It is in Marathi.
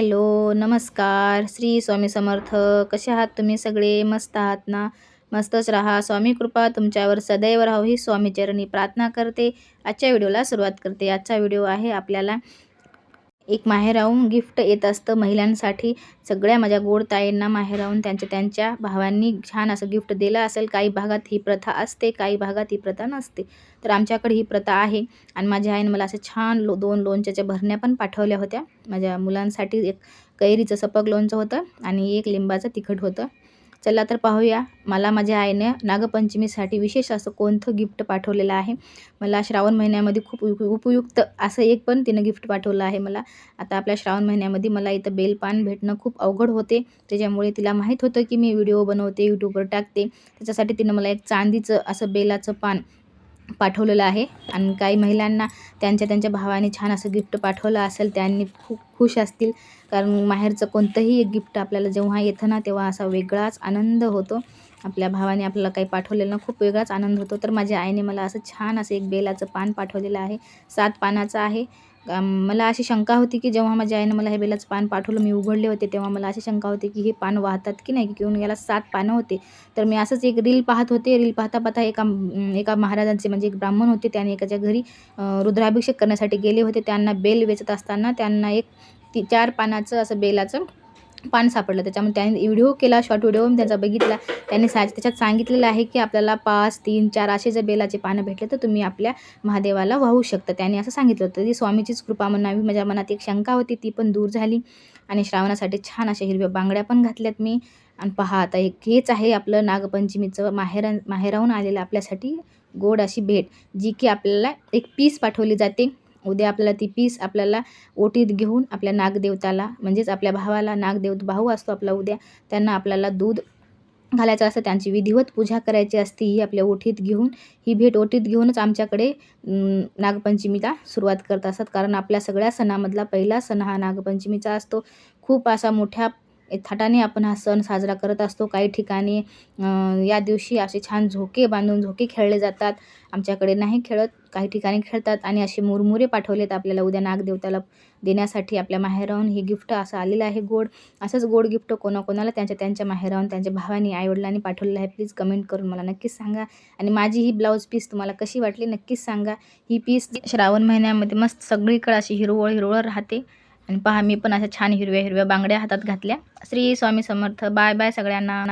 हॅलो नमस्कार. श्री स्वामी समर्थ. कसे आहात तुम्ही सगळे? मस्त आहात ना? मस्तच राहा. स्वामी कृपा तुमच्यावर सदैव राहो. ही स्वामी चरणी प्रार्थना करते. आजच्या व्हिडिओला सुरुवात करते. आजचा व्हिडिओ आहे आपल्याला एक माहेराहून गिफ्ट येत असतं महिलांसाठी. सगळ्या माझ्या गोड ताईंना माहेराहून त्यांच्या त्यांच्या भावांनी छान असं गिफ्ट दिलं असेल. काही भागात ही प्रथा असते काही भागात ही प्रथा नसते. तर आमच्याकडे ही प्रथा आहे. आणि माझ्या आईने मला असं छान लो दोन लोणच्याच्या भरण्या पण पाठवल्या होत्या. माझ्या मुलांसाठी एक कैरीचं सपक लोणचं होतं आणि एक लिंबाचं तिखट होतं. चला तर पाहूया. मला माझ्या आईने नागपंचमीसाठी विशेष असं कोणतं गिफ्ट पाठवलेलं आहे? मला श्रावण महिन्यामध्ये खूप उप उपयुक्त असं एक पण तिनं गिफ्ट पाठवलं आहे मला. आता आपल्या श्रावण महिन्यामध्ये मला इथं बेलपान भेटणं खूप अवघड होते. त्याच्यामुळे तिला माहीत होतं की मी व्हिडिओ बनवते यूट्यूबवर टाकते. त्याच्यासाठी तिनं मला एक चांदीचं असं बेलाचं पान पाठवलेलं आहे. आणि काही महिलांना त्यांच्या त्यांच्या भावाने छान असं गिफ्ट पाठवलं असेल त्यांनी खूप खुश असतील. कारण माहेरचं कोणतंही एक गिफ्ट आपल्याला जेव्हा येतं ना तेव्हा असा वेगळाच आनंद होतो. आपल्या भावाने आपल्याला काही पाठवलेलं ना खूप वेगळाच आनंद होतो. तर माझ्या आईने मला असं छान असं एक बेलाचं पान पाठवलेलं आहे. सात पानाचं आहे. मला अशी शंका होती की जेव्हा माझ्या आईने मला हे बेलाचं पान पाठवलं मी उघडले होते तेव्हा मला अशी शंका होती की हे पान वाहतात की नाही? किंवा याला सात पानं होते. तर मी असंच एक रील पाहत होते. रील पाहता पाहता एका एका महाराजांचे म्हणजे एक ब्राह्मण होते. त्याने एकाच्या घरी रुद्राभिषेक करण्यासाठी गेले होते. त्यांना बेल वेचत असताना त्यांना एक ती चार पानाचं असं बेलाचं पान सापडलं. त्याच्यामुळे त्याने व्हिडिओ केला शॉर्ट व्हिडिओ त्याचा बघितला. त्यांनी सा त्याच्यात सांगितलेलं आहे की आपल्याला पाच तीन चार असे जर बेलाचे पानं भेटले तर तुम्ही आपल्या महादेवाला वाहू शकता. त्याने असं सांगितलं होतं. ती स्वामीचीच कृपा म्हणावी. माझ्या मनात एक शंका होती. ती पण दूर झाली आणि श्रावणासाठी छान अशा हिरव्या बांगड्या पण घातल्यात मी. आणि पहा आता एक हेच आहे आपलं नागपंचमीचं. माहेरा माहेराहून आलेलं आपल्यासाठी गोड अशी भेट जी की आपल्याला एक पीस पाठवली जाते. उद्या आपल्याला ती पीस आपल्याला ओटीत घेऊन आपल्या नागदेवताला म्हणजेच आपल्या भावाला नागदेवत भाऊ असतो आपला उद्या त्यांना आपल्याला दूध घालायचं असतं त्यांची विधिवत पूजा करायची असते ही आपल्या ओठीत घेऊन ही भेट ओटीत घेऊनच आमच्याकडे नागपंचमीला सुरुवात करत असतात. कारण आपल्या सगळ्या सणामधला पहिला सण हा नागपंचमीचा असतो. खूप असा मोठ्या थाटाने आपण हा सण साजरा करत असतो. काही ठिकाणी या दिवशी असे छान झोके बांधून झोके खेळले जातात. आमच्याकडे नाही खेळत काही ठिकाणी खेळतात आणि असे मुरमुरे पाठवलेत आपल्याला उद्या नागदेवताला देण्यासाठी. आपल्या माहेराहून हे गिफ्ट असं आलेलं आहे गोड. असंच गोड गिफ्ट कोणाकोणाला त्यांच्या त्यांच्या माहेराहून त्यांच्या भावानी आईवडिलांनी पाठवलेलं आहे. प्लीज कमेंट करून मला नक्कीच सांगा. आणि माझी ही ब्लाऊज पीस तुम्हाला कशी वाटली नक्कीच सांगा. ही पीस श्रावण महिन्यामध्ये मस्त सगळीकडे अशी हिरवळ हिरवळ राहते. आणि पहा मी पण अशा छान हिरव्या हिरव्या बांगड्या हातात घातल्या. श्री स्वामी समर्थ. बाय बाय सगळ्यांना.